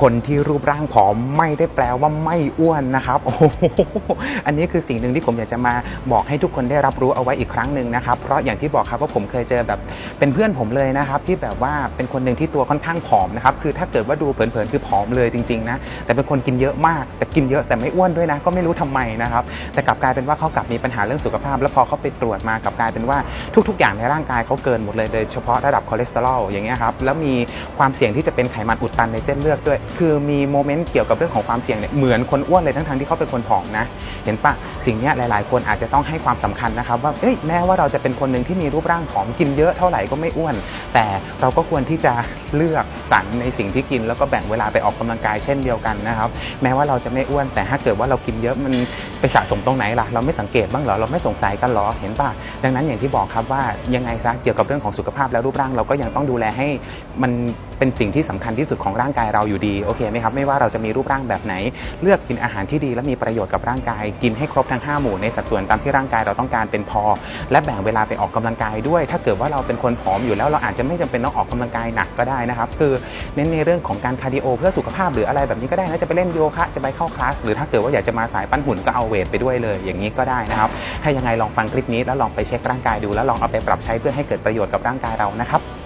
คนที่รูปร่างผอมไม่ได้แปลว่าไม่อ้วนนะครับโอ้โหอันนี้คือสิ่งหนึ่งที่ผมอยากจะมาบอกให้ทุกคนได้รับรู้เอาไว้อีกครั้งหนึ่งนะครับ เพราะอย่างที่บอกครับว่าผมเคยเจอแบบเป็นเพื่อนผมเลยนะครับ ที่แบบว่าเป็นคนหนึ่งที่ตัวค่อนข้างผอมนะครับคือถ้าเกิดว่าดูเผินๆคือผอมเลยจริงๆนะแต่เป็นคนกินเยอะมาก แต่กินเยอะแต่ไม่อ้วนด้วยนะ ก็ไม่รู้ทำไมนะครับ แต่กลับกลายเป็นว่าเขากลับมีปัญหาเรื่องสุขภาพ แล้วพอเขาไปตรวจมากลับกลายเป็นว่าทุก ๆ อย่างในร่างกายเขาเกินหมดเลยโดยเฉพาะระดับคอเลสเตอรอลอย่างเงี้ยครับแล้วมีความเสี่ยงที่จะเป็นไขมันอุดตันในเส้นเลือดด้วยคือมีโมเมนต์เกี่ยวกับเรื่องของความเสี่ยงเนี่ยเหมือนคนอ้วนเลยทั้งๆที่เขาเป็นคนผอมนะ เห็นปะสิ่งนี้ยหลาย ๆ คนอาจจะต้องให้ความสำคัญนะครับ ว่าเอ้ยแม้ว่าเราจะเป็นคนหนึ่งที่มีรูปร่างผอมกินเยอะเท่าไหร่ก็ไม่อ้วน แต่เราก็ควรที่จะเลือกสรรในสิ่งที่กิน แล้วก็แบ่งเวลาไปออกกำลังกายเช่นเดียวกันนะครับ แม้ว่าเราจะไม่อ้วน แต่ถ้าเกิดว่าเรากินเยอะมันไปสะสมตรงไหนล่ะ เราไม่สังเกตบ้างเหรอเราไม่สงสัยกันเหรอเห็นปะดังนั้นอย่างที่บอกครับว่ายังไงซะเกี่ยวกับเรื่องของสุขภาพและรูปร่างเราก็ยังต้องดูแลให้มันเป็นสิ่งที่สำคัญที่สุดของร่างกายเราอยู่ดีโอเคไหมครับไม่ว่าเราจะมีรูปร่างแบบไหน เลือกกินอาหารที่ดีและมีประโยชน์กับร่างกาย กินให้ครบทั้ง 5 หมู่ในสัดส่วนตามที่ร่างกายเราต้องการเป็นพอ และแบ่งเวลาไปออกกำลังกายด้วย ถ้าเกิดว่าเราเป็นคนผอมอยู่แล้วเราอาจจะไม่จำเป็นต้องออกกำลังกายหนักก็ได้นะครับคือเน้นในเรื่องของการคาร์ดิโอเพื่อสุขภาพหรืออะไรแบบนี้ก็ได้นะจะไปเล่นโยคะจะไปเข้าคลาสหรือถ้าเกิดว่าอยากจะมาสายปั้นหุ่นก็เอาเวทไปด้วยเลย อย่างนี้ก็ได้นะครับถ้ยังไงลองฟังคลิปนี้แล้วลองไปเช็คร่างกายดูแล้วลองเอาไปปรับใช้เพื่อให้เกิดประโยชน์กับร่างกายเรานะครับ